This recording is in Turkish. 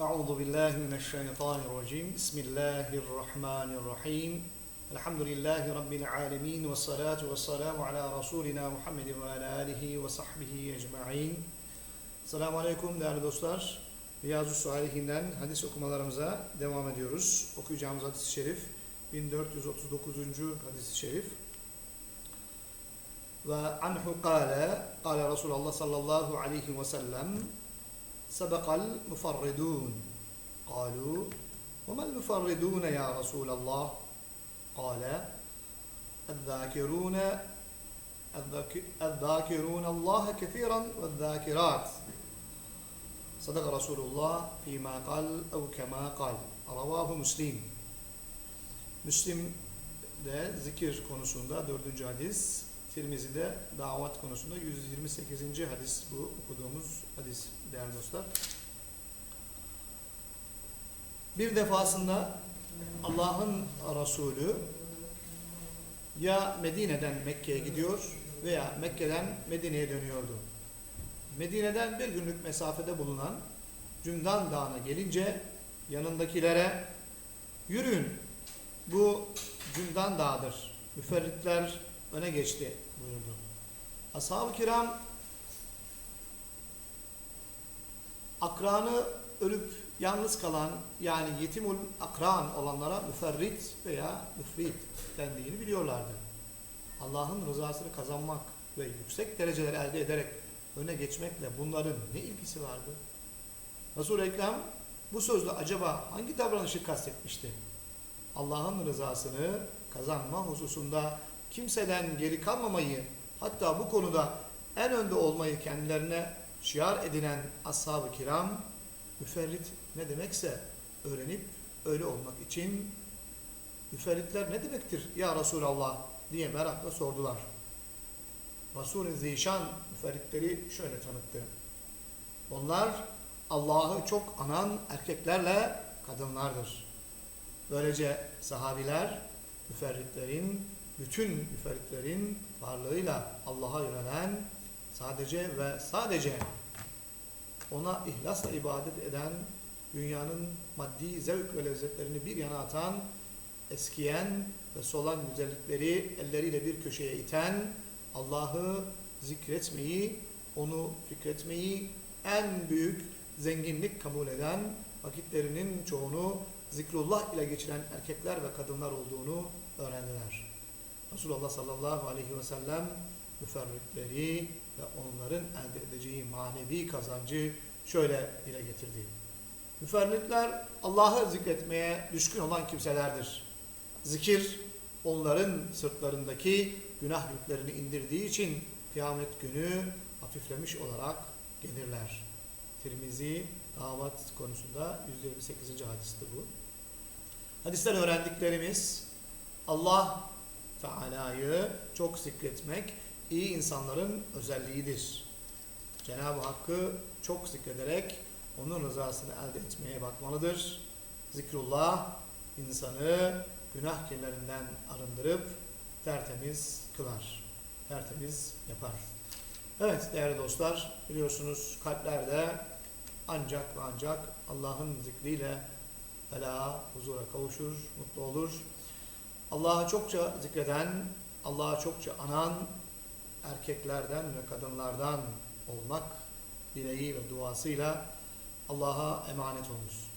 أعوذ بالله من الشيطان الرجيم بسم الله الرحمن الرحيم الحمد لله رب العالمين والصلاة والسلام على رسولنا Muhammed ve ala alihi ve sahbihi ecma'in. Selamun Aleyküm değerli dostlar. Riyazu Salihinden hadis okumalarımıza devam ediyoruz. Okuyacağımız hadis-i şerif 1439. hadis-i şerif. Ve anhu kâle, kâle Resulullah sallallahu aleyhi ve sellem سبق المفردون. قالوا وما المفردون يا رسول الله؟ قال الذاكرون الذاك- الذاكرون الله كثيرا والذاكرات. صدق رسول الله فيما قال أو كما قال. رواه مسلم. Müslim de zikir konusunda dördüncü hadis, Tirmizi'de davat konusunda 128. hadis bu okuduğumuz hadis değerli dostlar. Bir defasında Allah'ın Resulü ya Medine'den Mekke'ye gidiyor veya Mekke'den Medine'ye dönüyordu. Medine'den bir günlük mesafede bulunan Cündan Dağı'na gelince yanındakilere yürüyün bu Cündan Dağı'dır. Müferritler öne geçti buyurdu. Ashab-ı kiram akranı ölüp yalnız kalan yani yetimul akran olanlara müferrit veya müfrit dendiğini biliyorlardı. Allah'ın rızasını kazanmak ve yüksek dereceler elde ederek öne geçmekle bunların ne ilgisi vardı? Resul-i Ekrem bu sözle acaba hangi davranışı kastetmişti? Allah'ın rızasını kazanma hususunda kimseden geri kalmamayı hatta bu konuda en önde olmayı kendilerine şiar edinen ashab-ı kiram müferrit ne demekse öğrenip öyle olmak için müferritler ne demektir ya Resulallah diye merakla sordular. Resul-i Zişan müferritleri şöyle tanıttı. Onlar Allah'ı çok anan erkeklerle kadınlardır. Böylece sahabiler müferritlerin, bütün müferritlerin varlığıyla Allah'a yönelen sadece ve sadece ona ihlasla ibadet eden, dünyanın maddi zevk ve lezzetlerini bir yana atan, eskiyen ve solan güzellikleri elleriyle bir köşeye iten, Allah'ı zikretmeyi, onu fikretmeyi en büyük zenginlik kabul eden, vakitlerinin çoğunu zikrullah ile geçiren erkekler ve kadınlar olduğunu öğrendiler. Resulullah sallallahu aleyhi ve sellem müferritleri ve onların elde edeceği manevi kazancı şöyle dile getirdi. Müferritler Allah'ı zikretmeye düşkün olan kimselerdir. Zikir onların sırtlarındaki günah yüklerini indirdiği için kıyamet günü hafiflemiş olarak gelirler. Tirmizi davat konusunda 128. hadisti bu. Hadisten öğrendiklerimiz Allah Teala'yı çok zikretmek iyi insanların özelliğidir. Cenab-ı Hakk'ı çok zikrederek onun rızasını elde etmeye bakmalıdır. Zikrullah insanı günah kirlerinden arındırıp tertemiz kılar. Tertemiz yapar. Evet değerli dostlar biliyorsunuz kalplerde ancak ancak Allah'ın zikriyle felaha, huzura kavuşur, mutlu olur. Allah'ı çokça zikreden, Allah'ı çokça anan erkeklerden ve kadınlardan olmak dileği ve duasıyla Allah'a emanet olunuz.